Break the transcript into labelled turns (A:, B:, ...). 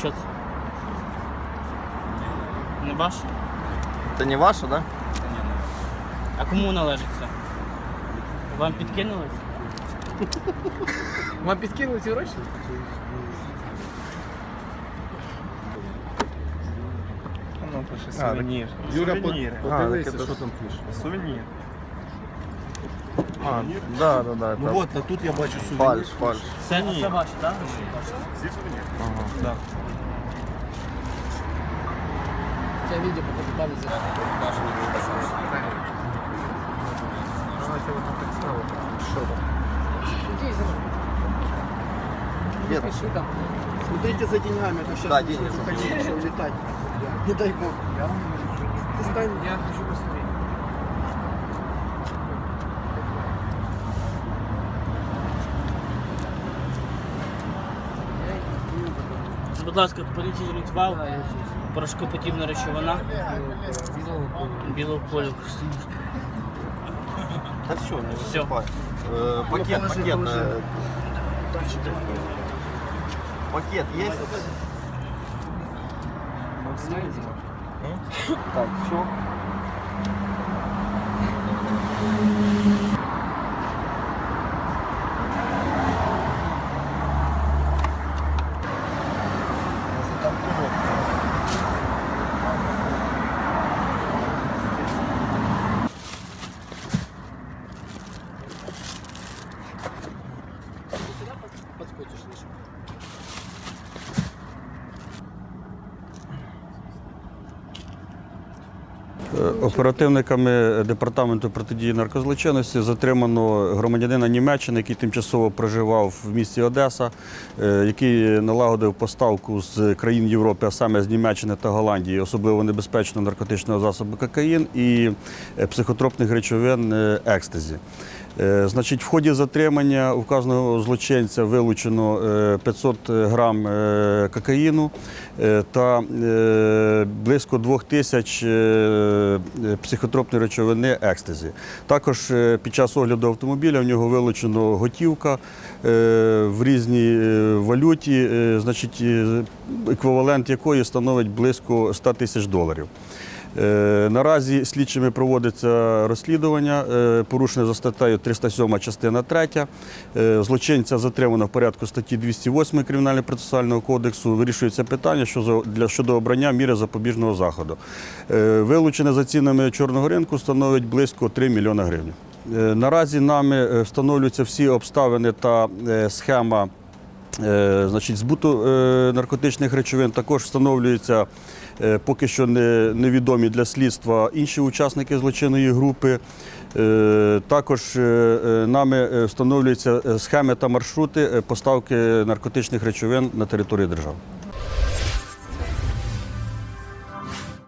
A: що це? Не ваш?
B: Це не ваше, так?
A: А кому належить це? Вам підкинули?
C: Вам підкинули ці гроші?
D: Ну, пише
B: А,
D: сувенір.
C: Юра,
D: Сувеніри.
C: под-
B: А,
C: подивися,
B: таке
C: що
B: то-
C: там пише.
D: Сувенір.
B: А, да, да, да.
C: Ну
B: так.
C: от, а тут я бачу сувенір.
B: Фальш, фальш.
A: Це,
D: Ні.
A: це ваше, так?
B: Ага.
D: Да.
C: Це відео по пам'яті.
B: Нет.
C: Пиши там. Смотрите за деньгами, а то сейчас
B: Да,
C: начнешь
B: деньги.
C: уходить, еще улетать. Не дай бог. Ты стань. Я хочу посмотреть.
A: Будь ласка, політичний вал, порошкоподібна речовина білого кольору.
B: Та все, не
A: Всё.
B: виступай. Е, Пакет,
C: положи,
B: пакет.
C: положи.
B: е, Пакет є? Так, все.
E: Оперативниками департаменту протидії наркозлочинності затримано громадянина Німеччини, який тимчасово проживав в місті Одеса, е, який налагодив поставку з країн Європи, а саме з Німеччини та Голландії, особливо небезпечного наркотичного засобу кокаїн і е, психотропних речовин е, екстазі. Е, Значить, в ході затримання указаного злочинця вилучено е, 500 грам е, кокаїну е, та е, близько 2000 е, психотропної речовини екстазі. Також е, під час огляду автомобіля в нього вилучено готівка е, в різній е, валюті, е, значить, е, еквівалент якої становить близько 100 тисяч доларів. Е, Наразі слідчими проводиться розслідування, е, порушення за статтею 307 частина 3. Е, Злочинця затримано в порядку статті 208 Кримінально-процесуального кодексу. Вирішується питання щодо обрання міри запобіжного заходу. Вилучене за цінами чорного ринку становить близько 3 мільйони гривень. Наразі нами встановлюються всі обставини та схема Значить, збуту е, наркотичних речовин також встановлюються е, поки що не, невідомі для слідства інші учасники злочинної групи. Е, Також е, е, нами е, встановлюються е, схеми та маршрути е, поставки наркотичних речовин на території держави.